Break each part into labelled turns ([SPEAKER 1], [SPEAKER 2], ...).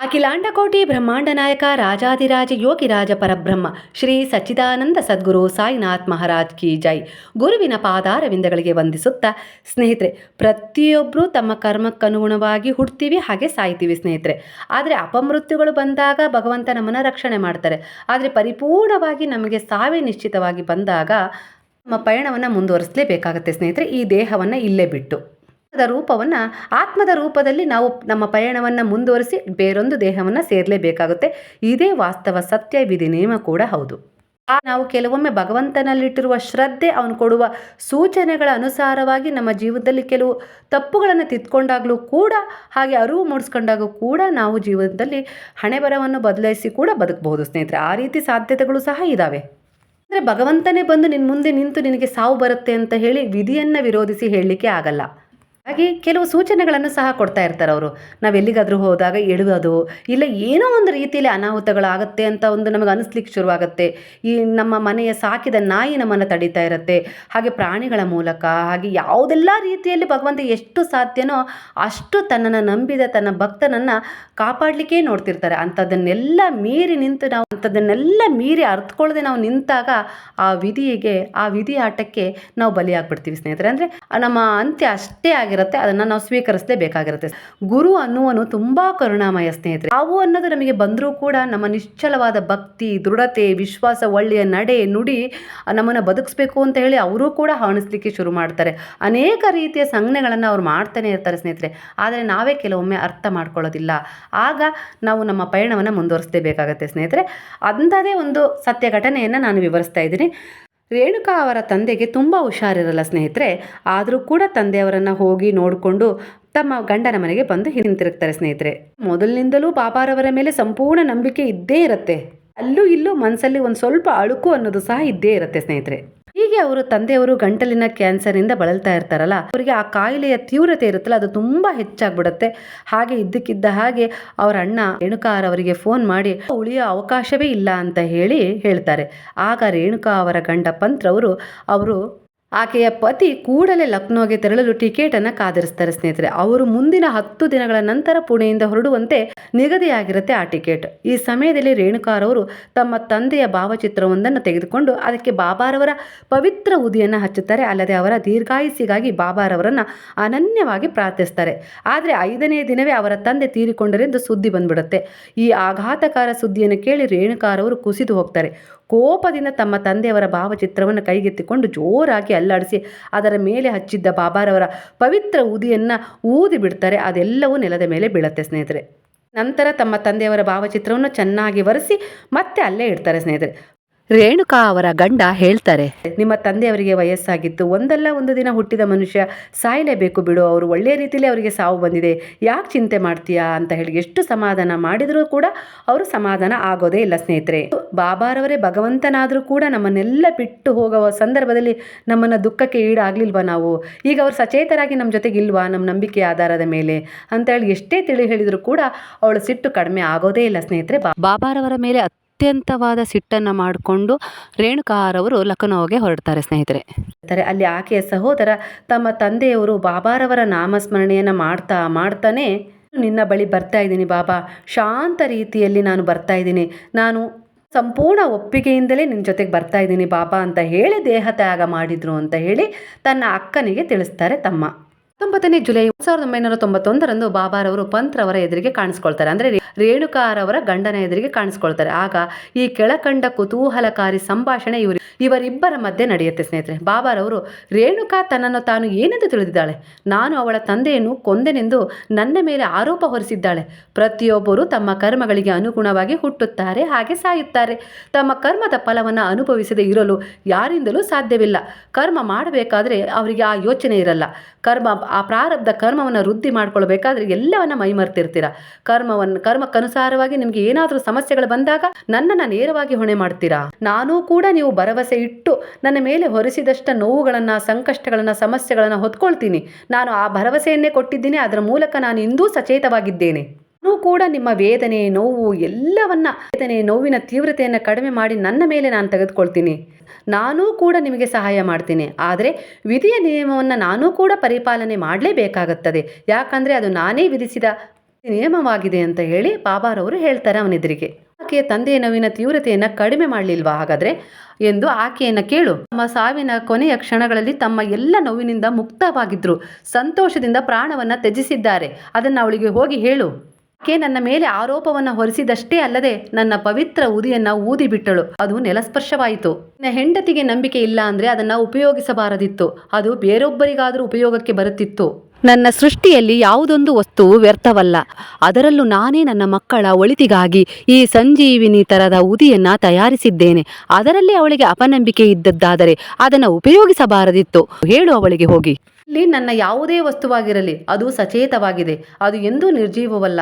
[SPEAKER 1] ಅಖಿಲಾಂಡಕೋಟಿ ಬ್ರಹ್ಮಾಂಡ ನಾಯಕ ರಾಜಾದಿರಾಜ ಯೋಗಿರಾಜ ಪರಬ್ರಹ್ಮ, ಶ್ರೀ ಸಚ್ಚಿದಾನಂದ ಸದ್ಗುರು ಸಾಯಿನಾಥ್ ಮಹಾರಾಜ್ ಕಿ ಜೈ. ಗುರುವಿನ ಪಾದಾರವಿಂದಗಳಿಗೆ ವಂದಿಸುತ್ತಾ ಸ್ನೇಹಿತರೆ ಪ್ರತಿಯೊಬ್ಬರೂ ತಮ್ಮ ಕರ್ಮಕ್ಕನುಗುಣವಾಗಿ ಹುಡ್ತೀವಿ, ಹಾಗೆ ಸಾಯ್ತೀವಿ ಸ್ನೇಹಿತರೆ. ಆದರೆ ಅಪಮೃತ್ಯುಗಳು ಬಂದಾಗ ಭಗವಂತ ನಮ್ಮನ್ನು ರಕ್ಷಣೆ ಮಾಡ್ತಾರೆ. ಆದರೆ ಪರಿಪೂರ್ಣವಾಗಿ ನಮಗೆ ಸಾವೇ ನಿಶ್ಚಿತವಾಗಿ ಬಂದಾಗ ನಮ್ಮ ಪಯಣವನ್ನು ಮುಂದುವರಿಸಲೇಬೇಕಾಗತ್ತೆ ಸ್ನೇಹಿತರೆ. ಈ ದೇಹವನ್ನು ಇಲ್ಲೇ ಬಿಟ್ಟು. ರೂಪವನ್ನು ಆತ್ಮದ ರೂಪದಲ್ಲಿ ನಾವು ನಮ್ಮ ಪಯಣವನ್ನು ಮುಂದುವರಿಸಿ ಬೇರೊಂದು ದೇಹವನ್ನು ಸೇರಲೇಬೇಕಾಗುತ್ತೆ. ಇದೇ ವಾಸ್ತವ ಸತ್ಯ ವಿಧಿ ನಿಯಮ ಕೂಡ ಹೌದು. ನಾವು ಕೆಲವೊಮ್ಮೆ ಭಗವಂತನಲ್ಲಿಟ್ಟಿರುವ ಶ್ರದ್ಧೆ, ಅವನು ಕೊಡುವ ಸೂಚನೆಗಳ ಅನುಸಾರವಾಗಿ ನಮ್ಮ ಜೀವನದಲ್ಲಿ ಕೆಲವು ತಪ್ಪುಗಳನ್ನು ತಿದ್ಕೊಂಡಾಗಲೂ ಕೂಡ, ಹಾಗೆ ಅರಿವು ಮೂಡಿಸ್ಕೊಂಡಾಗ ಕೂಡ ನಾವು ಜೀವನದಲ್ಲಿ ಹಣೆಬರವನ್ನು ಬದಲಾಯಿಸಿ ಕೂಡ ಬದುಕಬಹುದು ಸ್ನೇಹಿತರೆ. ಆ ರೀತಿ ಸಾಧ್ಯತೆಗಳು ಸಹ ಇದ್ದಾವೆ ಅಂದರೆ ಭಗವಂತನೇ ಬಂದು ನಿನ್ನ ಮುಂದೆ ನಿಂತು ನಿನಗೆ ಸಾವು ಬರುತ್ತೆ ಅಂತ ಹೇಳಿ ವಿಧಿಯನ್ನು ವಿರೋಧಿಸಿ ಹೇಳಲಿಕ್ಕೆ ಆಗಲ್ಲ. ಹಾಗೆ ಕೆಲವು ಸೂಚನೆಗಳನ್ನು ಸಹ ಕೊಡ್ತಾ ಇರ್ತಾರೆ ಅವರು. ನಾವು ಎಲ್ಲಿಗಾದರೂ ಹೋದಾಗ ಎಳುವುದು ಇಲ್ಲ ಏನೋ ಒಂದು ರೀತಿಯಲ್ಲಿ ಅನಾಹುತಗಳಾಗುತ್ತೆ ಅಂತ ಒಂದು ನಮಗೆ ಅನಿಸ್ಲಿಕ್ಕೆ ಶುರುವಾಗುತ್ತೆ. ಈ ನಮ್ಮ ಮನೆಯ ಸಾಕಿದ ನಾಯಿ ನಮ್ಮನ್ನು ತಡೀತಾ ಇರುತ್ತೆ. ಹಾಗೆ ಪ್ರಾಣಿಗಳ ಮೂಲಕ, ಹಾಗೆ ಯಾವುದೆಲ್ಲ ರೀತಿಯಲ್ಲಿ ಭಗವಂತ ಎಷ್ಟು ಸಾಧ್ಯನೋ ಅಷ್ಟು ತನ್ನನ್ನು ನಂಬಿದ ತನ್ನ ಭಕ್ತನನ್ನು ಕಾಪಾಡಲಿಕ್ಕೆ ನೋಡ್ತಿರ್ತಾರೆ. ಅಂಥದ್ದನ್ನೆಲ್ಲ ಮೀರಿ ನಿಂತು ನಾವು ಅಂಥದ್ದನ್ನೆಲ್ಲ ಮೀರಿ ಅರ್ಥಕೊಳ್ಳದೆ ನಾವು ನಿಂತಾಗ ಆ ವಿಧಿಗೆ, ಆ ವಿಧಿ ಆಟಕ್ಕೆ ನಾವು ಬಲಿಯಾಗ್ಬಿಡ್ತೀವಿ ಸ್ನೇಹಿತರೆ. ಅಂದರೆ ನಮ್ಮ ಅಂತ್ಯ ಅಷ್ಟೇ ಆಗಿರುತ್ತೆ ಅದನ್ನು ನಾವು ಸ್ವೀಕರಿಸಲೇಬೇಕಾಗಿರುತ್ತೆ. ಗುರು ಅನ್ನುವನು ತುಂಬ ಕರುಣಾಮಯ ಸ್ನೇಹಿತರೆ. ಅವು ಅನ್ನೋದು ನಮಗೆ ಬಂದರೂ ಕೂಡ ನಮ್ಮ ನಿಶ್ಚಲವಾದ ಭಕ್ತಿ, ದೃಢತೆ, ವಿಶ್ವಾಸ, ಒಳ್ಳೆಯ ನಡೆ, ನುಡಿ ನಮ್ಮನ್ನು ಬದುಕಿಸ್ಬೇಕು ಅಂತ ಹೇಳಿ ಅವರು ಕೂಡ ಹಾಣಿಸ್ಲಿಕ್ಕೆ ಶುರು ಮಾಡ್ತಾರೆ. ಅನೇಕ ರೀತಿಯ ಸಂಜ್ಞೆಗಳನ್ನು ಅವ್ರು ಮಾಡ್ತಾನೆ ಇರ್ತಾರೆ ಸ್ನೇಹಿತರೆ. ಆದರೆ ನಾವೇ ಕೆಲವೊಮ್ಮೆ ಅರ್ಥ ಮಾಡ್ಕೊಳ್ಳೋದಿಲ್ಲ. ಆಗ ನಾವು ನಮ್ಮ ಪಯಣವನ್ನು ಮುಂದುವರಿಸಲೇಬೇಕಾಗತ್ತೆ ಸ್ನೇಹಿತರೆ. ಅಂಥದೇ ಒಂದು ಸತ್ಯ ಘಟನೆಯನ್ನು ನಾನು ವಿವರಿಸ್ತಾ ಇದ್ದೀನಿ. ರೇಣುಕಾ ಅವರ ತಂದೆಗೆ ತುಂಬ ಹುಷಾರಿರಲ್ಲ ಸ್ನೇಹಿತರೆ. ಆದರೂ ಕೂಡ ತಂದೆಯವರನ್ನು ಹೋಗಿ ನೋಡಿಕೊಂಡು ತಮ್ಮ ಗಂಡನ ಮನೆಗೆ ಬಂದು ಹಿಂತಿರುಗ್ತಾರೆ ಸ್ನೇಹಿತರೆ. ಮೊದಲಿನಿಂದಲೂ ಪಾಪಾರವರ ಮೇಲೆ ಸಂಪೂರ್ಣ ನಂಬಿಕೆ ಇದ್ದೇ ಇರುತ್ತೆ. ಅಲ್ಲೂ ಇಲ್ಲೂ ಮನಸ್ಸಲ್ಲಿ ಒಂದು ಸ್ವಲ್ಪ ಅಳುಕು ಅನ್ನೋದು ಸಹ ಇದ್ದೇ ಇರುತ್ತೆ ಸ್ನೇಹಿತರೆ. ಹೀಗೆ ಅವರು ತಂದೆಯವರು ಗಂಟಲಿನ ಕ್ಯಾನ್ಸರಿಂದ ಬಳಲ್ತಾ ಇರ್ತಾರಲ್ಲ, ಅವರಿಗೆ ಆ ಕಾಯಿಲೆಯ ತೀವ್ರತೆ ಇರುತ್ತಲ್ಲ, ಅದು ತುಂಬ ಹೆಚ್ಚಾಗ್ಬಿಡುತ್ತೆ. ಹಾಗೆ ಇದ್ದಕ್ಕಿದ್ದ ಹಾಗೆ ಅವರ ಅಣ್ಣ ರೇಣುಕಾರ್ ಅವರಿಗೆ ಫೋನ್ ಮಾಡಿ, ಉಳಿಯೋ ಅವಕಾಶವೇ ಇಲ್ಲ ಅಂತ ಹೇಳಿ ಹೇಳ್ತಾರೆ. ಆಗ ರೇಣುಕಾ ಅವರ ಗಂಡ ಪಂತ್ರವರು, ಅವರು ಆಕೆಯ ಪತಿ ಕೂಡಲೇ ಲಕ್ನೋಗೆ ತೆರಳಲು ಟಿಕೆಟನ್ನು ಕಾದಿರಿಸ್ತಾರೆ ಸ್ನೇಹಿತರೆ. ಅವರು ಮುಂದಿನ ಹತ್ತು ದಿನಗಳ ನಂತರ ಪುಣೆಯಿಂದ ಹೊರಡುವಂತೆ ನಿಗದಿಯಾಗಿರುತ್ತೆ ಆ ಟಿಕೆಟ್. ಈ ಸಮಯದಲ್ಲಿ ರೇಣುಕಾರವರು ತಮ್ಮ ತಂದೆಯ ಭಾವಚಿತ್ರವೊಂದನ್ನು ತೆಗೆದುಕೊಂಡು ಅದಕ್ಕೆ ಬಾಬಾರವರ ಪವಿತ್ರ ಉದಿಯನ್ನು ಹಚ್ಚುತ್ತಾರೆ. ಅಲ್ಲದೆ ಅವರ ದೀರ್ಘಾಯುಸ್ಸಿಗಾಗಿ ಬಾಬಾರವರನ್ನು ಅನನ್ಯವಾಗಿ ಪ್ರಾರ್ಥಿಸ್ತಾರೆ. ಆದರೆ ಐದನೇ ದಿನವೇ ಅವರ ತಂದೆ ತೀರಿಕೊಂಡರೆಂದು ಸುದ್ದಿ ಬಂದ್ಬಿಡುತ್ತೆ. ಈ ಆಘಾತಕಾರ ಸುದ್ದಿಯನ್ನು ಕೇಳಿ ರೇಣುಕಾರವರು ಕುಸಿದು ಹೋಗ್ತಾರೆ. ಕೋಪದಿಂದ ತಮ್ಮ ತಂದೆಯವರ ಭಾವಚಿತ್ರವನ್ನು ಕೈಗೆತ್ತಿಕೊಂಡು ಜೋರಾಗಿ ಅಲ್ಲಾಡಿಸಿ ಅದರ ಮೇಲೆ ಹಚ್ಚಿದ್ದ ಬಾಬಾರವರ ಪವಿತ್ರ ಊದಿಯನ್ನು ಊದಿ ಬಿಡ್ತಾರೆ. ಅದೆಲ್ಲವೂ ನೆಲದ ಮೇಲೆ ಬೀಳುತ್ತೆ ಸ್ನೇಹಿತರೆ. ನಂತರ ತಮ್ಮ ತಂದೆಯವರ ಭಾವಚಿತ್ರವನ್ನು ಚೆನ್ನಾಗಿ ಒರೆಸಿ ಮತ್ತೆ ಅಲ್ಲೇ ಇಡ್ತಾರೆ ಸ್ನೇಹಿತರೆ. ರೇಣುಕಾ ಅವರ ಗಂಡ ಹೇಳ್ತಾರೆ. ನಿಮ್ಮ ತಂದೆಯವರಿಗೆ ವಯಸ್ಸಾಗಿತ್ತು. ಒಂದಲ್ಲ ಒಂದು ದಿನ ಹುಟ್ಟಿದ ಮನುಷ್ಯ ಸಾಯಲೇಬೇಕು ಬಿಡು. ಅವರು ಒಳ್ಳೆಯ ರೀತಿಯಲ್ಲಿ ಅವರಿಗೆ ಸಾವು ಬಂದಿದೆ. ಯಾಕೆ ಚಿಂತೆ ಮಾಡ್ತೀಯಾ ಅಂತ ಹೇಳಿ ಎಷ್ಟು ಸಮಾಧಾನ ಮಾಡಿದರೂ ಕೂಡ ಅವರು ಸಮಾಧಾನ ಆಗೋದೇ ಇಲ್ಲ ಸ್ನೇಹಿತರೆ. ಬಾಬಾರವರೇ ಭಗವಂತನಾದರೂ ಕೂಡ ನಮ್ಮನ್ನೆಲ್ಲ ಬಿಟ್ಟು ಹೋಗುವ ಸಂದರ್ಭದಲ್ಲಿ ನಮ್ಮನ್ನು ದುಃಖಕ್ಕೆ ಈಡಾಗ್ಲಿಲ್ವಾ ನಾವು? ಈಗ ಅವರು ಸಚೇತರಾಗಿ ನಮ್ಮ ಜೊತೆಗೆ ಇಲ್ವಾ? ನಮ್ಮ ನಂಬಿಕೆ ಆಧಾರದ ಮೇಲೆ ಅಂತ ಹೇಳಿ ಎಷ್ಟೇ ತಿಳಿ ಹೇಳಿದರೂ ಕೂಡ ಅವಳು ಸಿಟ್ಟು ಕಡಿಮೆ ಆಗೋದೇ ಇಲ್ಲ ಸ್ನೇಹಿತರೆ. ಬಾಬಾರವರ ಮೇಲೆ ಅತ್ಯಂತವಾದ ಸಿಟ್ಟನ್ನು ಮಾಡಿಕೊಂಡು ರೇಣುಕಾರವರು ಲಖನೌಗೆ ಹೊರಡ್ತಾರೆ ಸ್ನೇಹಿತರೆ. ಅಲ್ಲಿ ಆಕೆಯ ಸಹೋದರ ತಮ್ಮ ತಂದೆಯವರು ಬಾಬಾರವರ ನಾಮಸ್ಮರಣೆಯನ್ನು ಮಾಡ್ತಾ ಮಾಡ್ತಾನೆ, ನಿನ್ನ ಬಳಿ ಬರ್ತಾ ಇದ್ದೀನಿ ಬಾಬಾ, ಶಾಂತ ರೀತಿಯಲ್ಲಿ ನಾನು ಬರ್ತಾ ಇದ್ದೀನಿ, ನಾನು ಸಂಪೂರ್ಣ ಒಪ್ಪಿಗೆಯಿಂದಲೇ ನಿನ್ನ ಜೊತೆಗೆ ಬರ್ತಾ ಇದ್ದೀನಿ ಬಾಬಾ ಅಂತ ಹೇಳಿ ದೇಹ ತ್ಯಾಗ ಮಾಡಿದ್ರು ಅಂತ ಹೇಳಿ ತನ್ನ ಅಕ್ಕನಿಗೆ ತಿಳಿಸ್ತಾರೆ ತಮ್ಮ. ಹತ್ತೊಂಬತ್ತನೇ ಜುಲೈ ಸಾವಿರದ ಒಂಬೈನೂರ ತೊಂಬತ್ತೊಂದರಂದು ಬಾಬಾರವರು ಪಂತ್ರವರ ಎದುರಿಗೆ ಕಾಣಿಸ್ಕೊಳ್ತಾರೆ. ಅಂದರೆ ರೇಣುಕಾರವರ ಗಂಡನ ಎದುರಿಗೆ ಕಾಣಿಸ್ಕೊಳ್ತಾರೆ. ಆಗ ಈ ಕೆಳಕಂಡ ಕುತೂಹಲಕಾರಿ ಸಂಭಾಷಣೆ ಇವರು ಇವರಿಬ್ಬರ ಮಧ್ಯೆ ನಡೆಯುತ್ತೆ ಸ್ನೇಹಿತರೆ. ಬಾಬಾರವರು ರೇಣುಕಾ ತನ್ನನ್ನು ತಾನು ಏನೆಂದು ತಿಳಿದಿದ್ದಾಳೆ? ನಾನು ಅವಳ ತಂದೆಯನ್ನು ಕೊಂದೆನೆಂದು ನನ್ನ ಮೇಲೆ ಆರೋಪ ಹೊರಿಸಿದ್ದಾಳೆ. ಪ್ರತಿಯೊಬ್ಬರು ತಮ್ಮ ಕರ್ಮಗಳಿಗೆ ಅನುಗುಣವಾಗಿ ಹುಟ್ಟುತ್ತಾರೆ, ಹಾಗೆ ಸಾಯುತ್ತಾರೆ. ತಮ್ಮ ಕರ್ಮದ ಫಲವನ್ನು ಅನುಭವಿಸದೆ ಇರಲು ಯಾರಿಂದಲೂ ಸಾಧ್ಯವಿಲ್ಲ. ಕರ್ಮ ಮಾಡಬೇಕಾದ್ರೆ ಅವರಿಗೆ ಆ ಯೋಚನೆ ಇರಲ್ಲ. ಕರ್ಮ, ಆ ಪ್ರಾರಬ್ಧ ಕರ್ಮವನ್ನು ವೃದ್ಧಿ ಮಾಡ್ಕೊಳ್ಬೇಕಾದ್ರೆ ಎಲ್ಲವನ್ನ ಮೈಮರ್ತಿರ್ತೀರ. ಕರ್ಮವನ್ನು ಕರ್ಮಕ್ಕನುಸಾರವಾಗಿ ನಿಮಗೆ ಏನಾದರೂ ಸಮಸ್ಯೆಗಳು ಬಂದಾಗ ನನ್ನನ್ನು ನೇರವಾಗಿ ಹೊಣೆ ಮಾಡ್ತೀರಾ? ನಾನೂ ಕೂಡ ನೀವು ಭರವಸೆ ಇಟ್ಟು ನನ್ನ ಮೇಲೆ ಹೊರಿಸಿದಷ್ಟ ನೋವುಗಳನ್ನು, ಸಂಕಷ್ಟಗಳನ್ನು, ಸಮಸ್ಯೆಗಳನ್ನು ಹೊತ್ಕೊಳ್ತೀನಿ. ನಾನು ಆ ಭರವಸೆಯನ್ನೇ ಕೊಟ್ಟಿದ್ದೀನಿ. ಅದರ ಮೂಲಕ ನಾನು ಇಂದೂ ಸಚೇತವಾಗಿದ್ದೇನೆ. ನಾನು ಕೂಡ ನಿಮ್ಮ ವೇದನೆ, ನೋವು ಎಲ್ಲವನ್ನ ವೇದನೆ, ನೋವಿನ ತೀವ್ರತೆಯನ್ನು ಕಡಿಮೆ ಮಾಡಿ ನನ್ನ ಮೇಲೆ ನಾನು ತೆಗೆದುಕೊಳ್ತೀನಿ. ನಾನೂ ಕೂಡ ನಿಮಗೆ ಸಹಾಯ ಮಾಡ್ತೀನಿ. ಆದರೆ ವಿಧಿಯ ನಿಯಮವನ್ನು ನಾನೂ ಕೂಡ ಪರಿಪಾಲನೆ ಮಾಡಲೇಬೇಕಾಗುತ್ತದೆ. ಯಾಕಂದರೆ ಅದು ನಾನೇ ವಿಧಿಸಿದ ನಿಯಮವಾಗಿದೆ ಅಂತ ಹೇಳಿ ಬಾಬಾರವರು ಹೇಳ್ತಾರೆ ಅವನೆದುರಿಗೆ. ಆಕೆಯ ತಂದೆಯ ನೋವಿನ ತೀವ್ರತೆಯನ್ನು ಕಡಿಮೆ ಮಾಡಲಿಲ್ವಾ ಹಾಗಾದ್ರೆ? ಎಂದು ಆಕೆಯನ್ನು ಕೇಳು. ತಮ್ಮ ಸಾವಿನ ಕೊನೆಯ ಕ್ಷಣಗಳಲ್ಲಿ ತಮ್ಮ ಎಲ್ಲ ನೋವಿನಿಂದ ಮುಕ್ತವಾಗಿದ್ರು. ಸಂತೋಷದಿಂದ ಪ್ರಾಣವನ್ನು ತ್ಯಜಿಸಿದ್ದಾರೆ. ಅದನ್ನು ಅವಳಿಗೆ ಹೋಗಿ ಹೇಳು. ಆಕೆ ನನ್ನ ಮೇಲೆ ಆರೋಪವನ್ನು ಹೊರಿಸಿದಷ್ಟೇ ಅಲ್ಲದೆ ನನ್ನ ಪವಿತ್ರ ಉದಿಯನ್ನು ಊದಿಬಿಟ್ಟಳು. ಅದು ನೆಲಸ್ಪರ್ಶವಾಯಿತು. ನನ್ನ ಹೆಂಡತಿಗೆ ನಂಬಿಕೆ ಇಲ್ಲ ಅಂದ್ರೆ ಅದನ್ನ ಉಪಯೋಗಿಸಬಾರದಿತ್ತು. ಅದು ಬೇರೊಬ್ಬರಿಗಾದರೂ ಉಪಯೋಗಕ್ಕೆ ಬರುತ್ತಿತ್ತು. ನನ್ನ ಸೃಷ್ಟಿಯಲ್ಲಿ ಯಾವುದೊಂದು ವಸ್ತು ವ್ಯರ್ಥವಲ್ಲ. ಅದರಲ್ಲೂ ನಾನೇ ನನ್ನ ಮಕ್ಕಳ ಒಳಿತಿಗಾಗಿ ಈ ಸಂಜೀವಿನಿ ತರದ ಉದಿಯನ್ನ ತಯಾರಿಸಿದ್ದೇನೆ. ಅದರಲ್ಲಿ ಅವಳಿಗೆ ಅಪನಂಬಿಕೆ ಇದ್ದದ್ದಾದರೆ ಅದನ್ನು ಉಪಯೋಗಿಸಬಾರದಿತ್ತು. ಹೇಳು ಅವಳಿಗೆ ಹೋಗಿ. ಇಲ್ಲಿ ನನ್ನ ಯಾವುದೇ ವಸ್ತುವಾಗಿರಲಿ, ಅದು ಸಚೇತವಾಗಿದೆ. ಅದು ಎಂದೂ ನಿರ್ಜೀವವಲ್ಲ.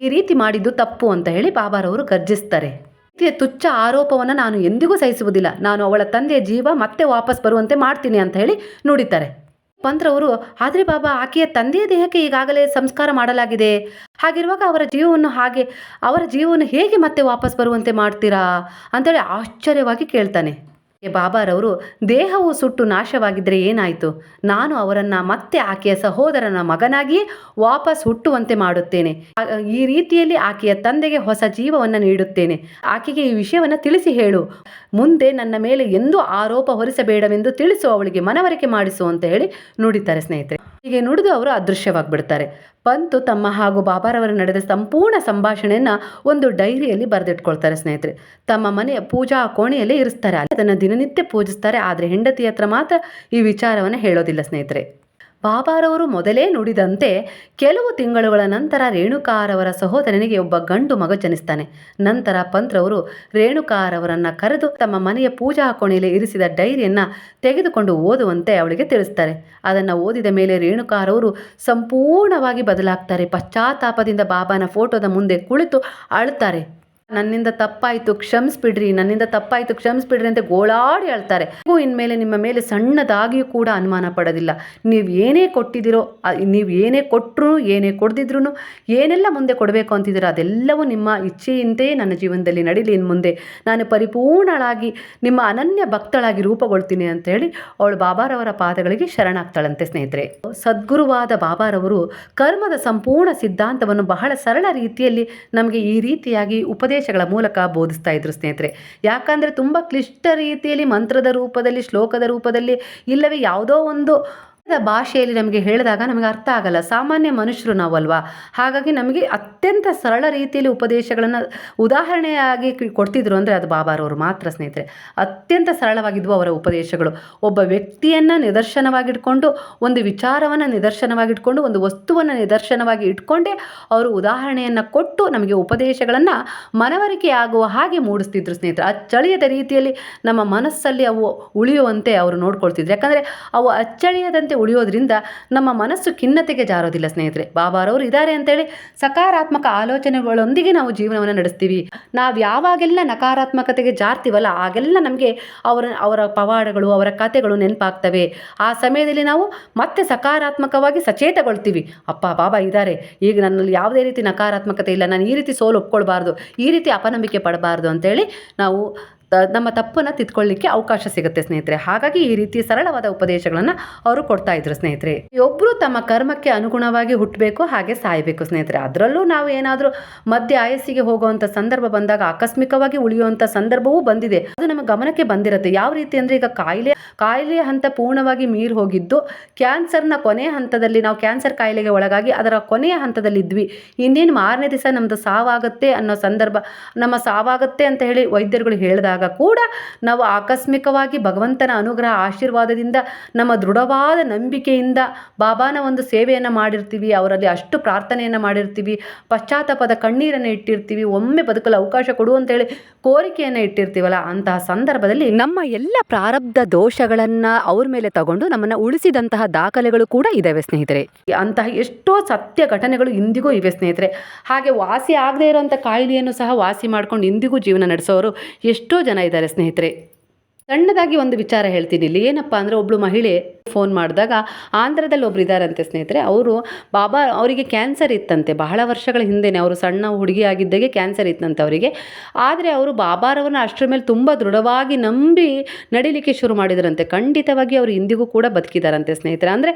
[SPEAKER 1] ಈ ರೀತಿ ಮಾಡಿದ್ದು ತಪ್ಪು ಅಂತ ಹೇಳಿ ಬಾಬಾರವರು ಗರ್ಜಿಸ್ತಾರೆ. ತುಚ್ಚ ಆರೋಪವನ್ನು ನಾನು ಎಂದಿಗೂ ಸಹಿಸುವುದಿಲ್ಲ. ನಾನು ಅವಳ ತಂದೆಯ ಜೀವ ಮತ್ತೆ ವಾಪಸ್ ಬರುವಂತೆ ಮಾಡ್ತೀನಿ ಅಂತ ಹೇಳಿ ನುಡಿತಾರೆ. ಪಂತ್ರವರು ಆದರೆ ಬಾಬಾ, ಆಕೆಯ ತಂದೆಯ ದೇಹಕ್ಕೆ ಈಗಾಗಲೇ ಸಂಸ್ಕಾರ ಮಾಡಲಾಗಿದೆ. ಹಾಗಿರುವಾಗ ಅವರ ಜೀವವನ್ನು ಹಾಗೆ, ಅವರ ಜೀವವನ್ನು ಹೇಗೆ ಮತ್ತೆ ವಾಪಸ್ ಬರುವಂತೆ ಮಾಡ್ತೀರಾ? ಅಂತೇಳಿ ಆಶ್ಚರ್ಯವಾಗಿ ಕೇಳ್ತಾನೆ. ಬಾಬಾರವರು, ದೇಹವು ಸುಟ್ಟು ನಾಶವಾಗಿದ್ದರೆ ಏನಾಯಿತು? ನಾನು ಅವರನ್ನು ಮತ್ತೆ ಆಕೆಯ ಸಹೋದರನ ಮಗನಾಗಿ ವಾಪಸ್ ಹುಟ್ಟುವಂತೆ ಮಾಡುತ್ತೇನೆ. ಈ ರೀತಿಯಲ್ಲಿ ಆಕೆಯ ತಂದೆಗೆ ಹೊಸ ಜೀವವನ್ನು ನೀಡುತ್ತೇನೆ. ಆಕೆಗೆ ಈ ವಿಷಯವನ್ನು ತಿಳಿಸಿ ಹೇಳು. ಮುಂದೆ ನನ್ನ ಮೇಲೆ ಎಂದೂ ಆರೋಪ ಹೊರಿಸಬೇಡವೆಂದು ತಿಳಿಸು, ಅವಳಿಗೆ ಮನವರಿಕೆ ಮಾಡಿಸು ಅಂತ ಹೇಳಿ ನುಡಿತಾರೆ ಸ್ನೇಹಿತರೆ. ಹೀಗೆ ನುಡಿದು ಅವರು ಅದೃಶ್ಯವಾಗಿಬಿಡ್ತಾರೆ. ಪಂತು ತಮ್ಮ ಹಾಗೂ ಬಾಬಾರವರ ನಡೆದ ಸಂಪೂರ್ಣ ಸಂಭಾಷಣೆಯನ್ನು ಒಂದು ಡೈರಿಯಲ್ಲಿ ಬರೆದಿಟ್ಕೊಳ್ತಾರೆ ಸ್ನೇಹಿತರೆ. ತಮ್ಮ ಮನೆಯ ಪೂಜಾ ಕೋಣೆಯಲ್ಲೇ ಇರಿಸ್ತಾರೆ. ಅದನ್ನು ದಿನನಿತ್ಯ ಪೂಜಿಸ್ತಾರೆ. ಆದರೆ ಹೆಂಡತಿ ಹತ್ರ ಮಾತ್ರ ಈ ವಿಚಾರವನ್ನು ಹೇಳೋದಿಲ್ಲ ಸ್ನೇಹಿತರೆ. ಬಾಬಾರವರು ಮೊದಲೇ ನುಡಿದಂತೆ ಕೆಲವು ತಿಂಗಳುಗಳ ನಂತರ ರೇಣುಕಾರವರ ಸಹೋದರನಿಗೆ ಒಬ್ಬ ಗಂಡು ಮಗ ಜನಿಸ್ತಾನೆ. ನಂತರ ಪಂತ್ರವರು ರೇಣುಕಾರವರನ್ನು ಕರೆದು ತಮ್ಮ ಮನೆಯ ಪೂಜಾ ಕೋಣೆಯಲ್ಲಿ ಇರಿಸಿದ ಡೈರಿಯನ್ನು ತೆಗೆದುಕೊಂಡು ಓದುವಂತೆ ಅವಳಿಗೆ ತಿಳಿಸ್ತಾರೆ. ಅದನ್ನು ಓದಿದ ಮೇಲೆ ರೇಣುಕಾರವರು ಸಂಪೂರ್ಣವಾಗಿ ಬದಲಾಗ್ತಾರೆ. ಪಶ್ಚಾತ್ತಾಪದಿಂದ ಬಾಬಾನ ಫೋಟೋದ ಮುಂದೆ ಕುಳಿತು ಅಳ್ತಾರೆ ನನ್ನಿಂದ ತಪ್ಪಾಯಿತು, ಕ್ಷಮಿಸ್ಬಿಡ್ರಿ, ನನ್ನಿಂದ ತಪ್ಪಾಯಿತು, ಕ್ಷಮಿಸ್ಬಿಡ್ರಿ ಅಂತ ಗೋಳಾಡಿ ಹೇಳ್ತಾರೆ. ಇನ್ಮೇಲೆ ನಿಮ್ಮ ಮೇಲೆ ಸಣ್ಣದಾಗಿಯೂ ಕೂಡ ಅನುಮಾನ ಪಡೋದಿಲ್ಲ. ನೀವು ಏನೇ ಕೊಟ್ಟಿದ್ದೀರೋ ನೀವು ಏನೇ ಕೊಟ್ಟರು ಏನೇ ಕೊಡ್ದಿದ್ರು ಏನೆಲ್ಲ ಮುಂದೆ ಕೊಡಬೇಕು ಅಂತಿದ್ದೀರೋ, ಅದೆಲ್ಲವೂ ನಿಮ್ಮ ಇಚ್ಛೆಯಿಂದೇ ನನ್ನ ಜೀವನದಲ್ಲಿ ನಡೀಲಿ. ಇನ್ನು ಮುಂದೆ ನಾನು ಪರಿಪೂರ್ಣಳಾಗಿ, ನಿಮ್ಮ ಅನನ್ಯ ಭಕ್ತಳಾಗಿ ರೂಪುಗೊಳ್ತೀನಿ ಅಂತ ಹೇಳಿ ಅವಳು ಬಾಬಾರವರ ಪಾದಗಳಿಗೆ ಶರಣಾಗ್ತಾಳಂತೆ ಸ್ನೇಹಿತರೆ. ಸದ್ಗುರುವಾದ ಬಾಬಾರವರು ಕರ್ಮದ ಸಂಪೂರ್ಣ ಸಿದ್ಧಾಂತವನ್ನು ಬಹಳ ಸರಳ ರೀತಿಯಲ್ಲಿ ನಮಗೆ ಈ ರೀತಿಯಾಗಿ ಉಪದೇಶಗಳ ಮೂಲಕ ಬೋಧಿಸ್ತಾ ಇದ್ರು ಸ್ನೇಹಿತರೆ. ಯಾಕಂದರೆ ತುಂಬ ಕ್ಲಿಷ್ಟ ರೀತಿಯಲ್ಲಿ ಮಂತ್ರದ ರೂಪದಲ್ಲಿ, ಶ್ಲೋಕದ ರೂಪದಲ್ಲಿ, ಇಲ್ಲವೇ ಯಾವುದೋ ಒಂದು ಭಾಷೆಯಲ್ಲಿ ನಮಗೆ ಹೇಳಿದಾಗ ನಮಗೆ ಅರ್ಥ ಆಗಲ್ಲ. ಸಾಮಾನ್ಯ ಮನುಷ್ಯರು ನಾವಲ್ವಾ? ಹಾಗಾಗಿ ನಮಗೆ ಅತ್ಯಂತ ಸರಳ ರೀತಿಯಲ್ಲಿ ಉಪದೇಶಗಳನ್ನು ಉದಾಹರಣೆಯಾಗಿ ಕೊಡ್ತಿದ್ರು ಅಂದರೆ ಅದು ಬಾಬಾರವರು ಮಾತ್ರ ಸ್ನೇಹಿತರೆ. ಅತ್ಯಂತ ಸರಳವಾಗಿದ್ವು ಅವರ ಉಪದೇಶಗಳು. ಒಬ್ಬ ವ್ಯಕ್ತಿಯನ್ನು ನಿದರ್ಶನವಾಗಿಟ್ಕೊಂಡು, ಒಂದು ವಿಚಾರವನ್ನು ನಿದರ್ಶನವಾಗಿಟ್ಕೊಂಡು, ಒಂದು ವಸ್ತುವನ್ನು ನಿದರ್ಶನವಾಗಿ ಇಟ್ಕೊಂಡೇ ಅವರು ಉದಾಹರಣೆಯನ್ನು ಕೊಟ್ಟು ನಮಗೆ ಉಪದೇಶಗಳನ್ನು ಮನವರಿಕೆ ಆಗುವ ಹಾಗೆ ಮೂಡಿಸ್ತಿದ್ರು ಸ್ನೇಹಿತರೆ. ಅಚ್ಚಳಿಯದ ರೀತಿಯಲ್ಲಿ ನಮ್ಮ ಮನಸ್ಸಲ್ಲಿ ಅವು ಉಳಿಯುವಂತೆ ಅವರು ನೋಡ್ಕೊಳ್ತಿದ್ರು. ಯಾಕಂದರೆ ಅವು ಅಚ್ಚಳಿಯದಂತೆ ಉಳಿಯೋದ್ರಿಂದ ನಮ್ಮ ಮನಸ್ಸು ಖಿನ್ನತೆಗೆ ಜಾರೋದಿಲ್ಲ ಸ್ನೇಹಿತರೆ. ಬಾಬಾರವರು ಇದ್ದಾರೆ ಅಂತೇಳಿ ಸಕಾರಾತ್ಮಕ ಆಲೋಚನೆಗಳೊಂದಿಗೆ ನಾವು ಜೀವನವನ್ನು ನಡೆಸ್ತೀವಿ. ನಾವು ಯಾವಾಗೆಲ್ಲ ನಕಾರಾತ್ಮಕತೆಗೆ ಜಾರ್ತೀವಲ್ಲ, ಆಗೆಲ್ಲ ನಮಗೆ ಅವರ ಅವರ ಪವಾಡಗಳು, ಅವರ ಕಥೆಗಳು ನೆನಪಾಗ್ತವೆ. ಆ ಸಮಯದಲ್ಲಿ ನಾವು ಮತ್ತೆ ಸಕಾರಾತ್ಮಕವಾಗಿ ಸಚೇತಗೊಳ್ತೀವಿ. ಅಪ್ಪ, ಬಾಬಾ ಇದ್ದಾರೆ. ಈಗ ನನ್ನಲ್ಲಿ ಯಾವುದೇ ರೀತಿ ನಕಾರಾತ್ಮಕತೆ ಇಲ್ಲ. ನಾನು ಈ ರೀತಿ ಸೋಲು ಒಪ್ಕೊಳ್ಬಾರ್ದು, ಈ ರೀತಿ ಅಪನಂಬಿಕೆ ಪಡಬಾರ್ದು ಅಂತೇಳಿ ನಾವು ನಮ್ಮ ತಪ್ಪನ್ನು ತಿದ್ಕೊಳ್ಳಿಕ್ಕೆ ಅವಕಾಶ ಸಿಗುತ್ತೆ ಸ್ನೇಹಿತರೆ. ಹಾಗಾಗಿ ಈ ರೀತಿ ಸರಳವಾದ ಉಪದೇಶಗಳನ್ನು ಅವರು ಕೊಡ್ತಾ ಇದ್ರು ಸ್ನೇಹಿತರೆ. ಒಬ್ಬರು ತಮ್ಮ ಕರ್ಮಕ್ಕೆ ಅನುಗುಣವಾಗಿ ಹುಟ್ಟಬೇಕು ಹಾಗೆ ಸಾಯಬೇಕು ಸ್ನೇಹಿತರೆ. ಅದರಲ್ಲೂ ನಾವು ಏನಾದರೂ ಮಧ್ಯ ಆಯಸ್ಸಿಗೆ ಹೋಗುವಂಥ ಸಂದರ್ಭ ಬಂದಾಗ, ಆಕಸ್ಮಿಕವಾಗಿ ಉಳಿಯುವಂಥ ಸಂದರ್ಭವೂ ಬಂದಿದೆ. ಅದು ನಮ್ಮ ಗಮನಕ್ಕೆ ಬಂದಿರುತ್ತೆ. ಯಾವ ರೀತಿ ಅಂದರೆ ಈಗ ಕಾಯಿಲೆ ಕಾಯಿಲೆಯ ಹಂತ ಪೂರ್ಣವಾಗಿ ಮೀರಿ ಹೋಗಿದ್ದು, ಕ್ಯಾನ್ಸರ್ನ ಕೊನೆಯ ಹಂತದಲ್ಲಿ ನಾವು ಕ್ಯಾನ್ಸರ್ ಕಾಯಿಲೆಗೆ ಒಳಗಾಗಿ ಅದರ ಕೊನೆಯ ಹಂತದಲ್ಲಿದ್ವಿ ಇನ್ನೇನು ಮಾರನೇ ದಿವಸ ನಮ್ಮದು ಸಾವಾಗುತ್ತೆ ಅನ್ನೋ ಸಂದರ್ಭ, ನಮ್ಮ ಸಾವಾಗುತ್ತೆ ಅಂತ ಹೇಳಿ ವೈದ್ಯರುಗಳು ಹೇಳಿದಾಗ ಕೂಡ ನಾವು ಆಕಸ್ಮಿಕವಾಗಿ ಭಗವಂತನ ಅನುಗ್ರಹ ಆಶೀರ್ವಾದದಿಂದ ನಮ್ಮ ದೃಢವಾದ ನಂಬಿಕೆಯಿಂದ ಬಾಬಾನ ಒಂದು ಸೇವೆಯನ್ನು ಮಾಡಿರ್ತೀವಿ, ಅವರಲ್ಲಿ ಅಷ್ಟು ಪ್ರಾರ್ಥನೆಯನ್ನು ಮಾಡಿರ್ತೀವಿ, ಪಶ್ಚಾತ್ತಾಪದ ಕಣ್ಣೀರನ್ನು ಇಟ್ಟಿರ್ತೀವಿ, ಒಮ್ಮೆ ಬದುಕಲು ಅವಕಾಶ ಕೊಡು ಅಂತೇಳಿ ಕೋರಿಕೆಯನ್ನು ಇಟ್ಟಿರ್ತೀವಲ್ಲ, ಅಂತಹ ಸಂದರ್ಭದಲ್ಲಿ ನಮ್ಮ ಎಲ್ಲ ಪ್ರಾರಬ್ಧ ದೋಷಗಳನ್ನು ಅವ್ರ ಮೇಲೆ ತಗೊಂಡು ನಮ್ಮನ್ನು ಉಳಿಸಿದಂತಹ ದಾಖಲೆಗಳು ಕೂಡ ಇದ್ದಾವೆ ಸ್ನೇಹಿತರೆ. ಅಂತಹ ಎಷ್ಟೋ ಸತ್ಯ ಘಟನೆಗಳು ಇಂದಿಗೂ ಇವೆ ಸ್ನೇಹಿತರೆ. ಹಾಗೆ ವಾಸಿ ಆಗದೇ ಇರುವಂಥ ಕಾಯಿಲೆಯನ್ನು ಸಹ ವಾಸಿ ಮಾಡ್ಕೊಂಡು ಇಂದಿಗೂ ಜೀವನ ನಡೆಸೋರು ಎಷ್ಟೋ ಜನ ಇದ್ದಾರೆ ಸ್ನೇಹಿತರೆ. ಸಣ್ಣದಾಗಿ ಒಂದು ವಿಚಾರ ಹೇಳ್ತೀನಿ ಇಲ್ಲಿ. ಏನಪ್ಪ ಅಂದರೆ ಒಬ್ಬಳು ಮಹಿಳೆ ಫೋನ್ ಮಾಡಿದಾಗ ಆಂಧ್ರದಲ್ಲಿ ಒಬ್ರು ಇದ್ದಾರಂತೆ ಸ್ನೇಹಿತರೆ. ಅವರು ಬಾಬಾ ಅವರಿಗೆ ಕ್ಯಾನ್ಸರ್ ಇತ್ತಂತೆ. ಬಹಳ ವರ್ಷಗಳ ಹಿಂದೆನೇ ಅವರು ಸಣ್ಣ ಹುಡುಗಿ ಆಗಿದ್ದಾಗೆ ಕ್ಯಾನ್ಸರ್ ಇತ್ತಂತೆ ಅವರಿಗೆ. ಆದರೆ ಅವರು ಬಾಬಾರವನ್ನ ಅಷ್ಟರ ಮೇಲೆ ತುಂಬ ದೃಢವಾಗಿ ನಂಬಿ ನಡಿಲಿಕ್ಕೆ ಶುರು ಮಾಡಿದರಂತೆ. ಖಂಡಿತವಾಗಿ ಅವರು ಇಂದಿಗೂ ಕೂಡ ಬದುಕಿದಾರಂತೆ ಸ್ನೇಹಿತರೆ. ಅಂದರೆ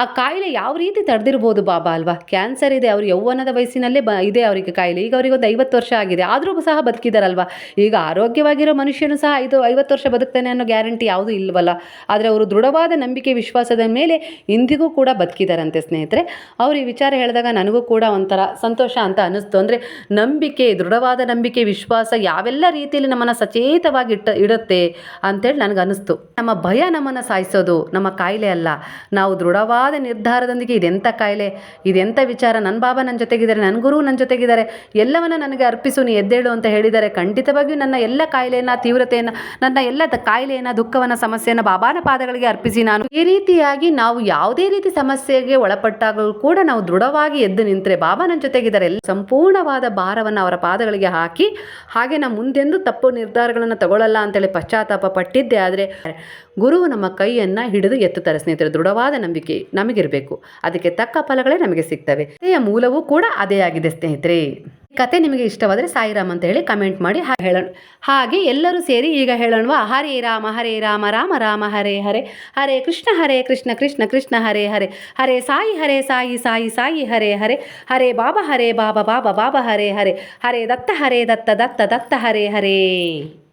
[SPEAKER 1] ಆ ಕಾಯಿಲೆ ಯಾವ ರೀತಿ ತಡೆದಿರ್ಬೋದು ಬಾಬಾ ಅಲ್ವಾ? ಕ್ಯಾನ್ಸರ್ ಇದೆ, ಅವ್ರು ಯೌವನದ ವಯಸ್ಸಿನಲ್ಲೇ ಬ, ಇದೆ ಅವರಿಗೆ ಕಾಯಿಲೆ. ಈಗ ಅವರಿಗೆ ಒಂದು ಐವತ್ತು ವರ್ಷ ಆಗಿದೆ. ಆದರೂ ಸಹ ಬದುಕಿದಾರಲ್ವಾ? ಈಗ ಆರೋಗ್ಯವಾಗಿರೋ ಮನುಷ್ಯನು ಸಹ ಐದು, ಐವತ್ತು ವರ್ಷ ಬದುಕ್ತಾನೆ ಅನ್ನೋ ಗ್ಯಾರಂಟಿ ಯಾವುದೂ ಇಲ್ವಲ್ಲ. ಆದರೆ ಅವರು ದೃಢವಾದ ನಂಬಿಕೆ, ವಿಶ್ವಾಸದ ಮೇಲೆ ಇಂದಿಗೂ ಕೂಡ ಬದುಕಿದಾರಂತೆ ಸ್ನೇಹಿತರೆ. ಅವರು ಈ ವಿಚಾರ ಹೇಳಿದಾಗ ನನಗೂ ಕೂಡ ಒಂಥರ ಸಂತೋಷ ಅಂತ ಅನ್ನಿಸ್ತು. ಅಂದರೆ ನಂಬಿಕೆ, ದೃಢವಾದ ನಂಬಿಕೆ, ವಿಶ್ವಾಸ ಯಾವೆಲ್ಲ ರೀತಿಯಲ್ಲಿ ನಮ್ಮನ್ನು ಸಚೇತವಾಗಿ ಇಟ್ಟ, ಇಡುತ್ತೆ ಅಂತೇಳಿ ನನಗೆ ಅನ್ನಿಸ್ತು ನಮ್ಮ ಭಯ ನಮ್ಮನ್ನು ಸಾಯಿಸೋದು, ನಮ್ಮ ಕಾಯಿಲೆ ಅಲ್ಲ. ನಾವು ದೃಢವಾದ ನಿರ್ಧಾರದೊಂದಿಗೆ ಇದೆಂಥ ಕಾಯಿಲೆ? ಇದೆಂಥ ವಿಚಾರ? ನನ್ನ ಬಾಬ ನನ್ನ ಜೊತೆಗಿದ್ದಾರೆ ನನ್ನ ಗುರು ನನ್ನ ಜೊತೆಗಿದ್ದಾರೆ, ಎಲ್ಲವನ್ನು ನನಗೆ ಅರ್ಪಿಸು, ನೀ ಎದ್ದೇಳು ಅಂತ ಹೇಳಿದ್ದಾರೆ ಖಂಡಿತವಾಗಿಯೂ ನನ್ನ ಎಲ್ಲ ಕಾಯಿಲೆಯನ್ನು, ತೀವ್ರತೆಯನ್ನು, ನನ್ನ ಎಲ್ಲ ಕಾಯಿಲೆಯನ್ನು, ದುಃಖವನ್ನು, ಸಮಸ್ಯೆಯನ್ನು ಬಾಬಾನ ಪಾದಗಳಿಗೆ ಅರ್ಪಿಸಿ ನಾನು ಈ ರೀತಿಯಾಗಿ ನಾವು ಯಾವುದೇ ರೀತಿ ಸಮಸ್ಯೆಗೆ ಒಳಪಟ್ಟಾಗಲೂ ಕೂಡ ನಾವು ದೃಢವಾಗಿ ಎದ್ದು ನಿಂತರೆ ಬಾಬಾ ನನ್ನ ಜೊತೆಗಿದ್ದಾರೆ. ಎಲ್ಲ ಸಂಪೂರ್ಣವಾದ ಭಾರವನ್ನು ಅವರ ಪಾದಗಳಿಗೆ ಹಾಕಿ, ಹಾಗೆ ನಾವು ಮುಂದೆಂದು ತಪ್ಪು ನಿರ್ಧಾರಗಳನ್ನು ತಗೊಳ್ಳಲ್ಲ ಅಂತೇಳಿ ಪಶ್ಚಾತ್ತಾಪ ಪಟ್ಟಿದ್ದೆ. ಆದರೆ ಗುರು ನಮ್ಮ ಕೈಯನ್ನು ಹಿಡಿದು ಎತ್ತುತ್ತಾರೆ ಸ್ನೇಹಿತರೆ, ದೃಢವಾದ ನಂಬಿಕೆ. ನಮಗಿರಬೇಕು. ಅದಕ್ಕೆ ತಕ್ಕ ಫಲಗಳೇ ನಮಗೆ ಸಿಗ್ತವೆ. ಕಥೆಯ ಮೂಲವೂ ಕೂಡ ಅದೇ ಆಗಿದೆ ಸ್ನೇಹಿತರೆ. ಕತೆ ನಿಮಗೆ ಇಷ್ಟವಾದರೆ ಸಾಯಿರಾಮ್ ಅಂತ ಹೇಳಿ ಕಮೆಂಟ್ ಮಾಡಿ ಹೇಳೋಣ ಹಾಗೆ ಎಲ್ಲರೂ ಸೇರಿ ಈಗ ಹೇಳೋಣವಾ. ಹರೇ ರಾಮ ಹರೇ ರಾಮ ರಾಮ ರಾಮ, ಹರೇ ಹರೇ ಹರೇ ಕೃಷ್ಣ ಹರೇ ಕೃಷ್ಣ ಕೃಷ್ಣ ಕೃಷ್ಣ, ಹರೇ ಹರೇ ಹರೇ ಸಾಯಿ ಹರೇ ಸಾಯಿ ಸಾಯಿ ಸಾಯಿ, ಹರೇ ಹರೇ ಹರೇ ಬಾಬಾ ಹರೇ ಬಾಬಾ ಬಾಬಾ ಬಾಬಾ, ಹರೇ ಹರೇ ಹರೇ ದತ್ತ ಹರೇ ದತ್ತ ದತ್ತ ದತ್ತ, ಹರೇ ಹರೇ.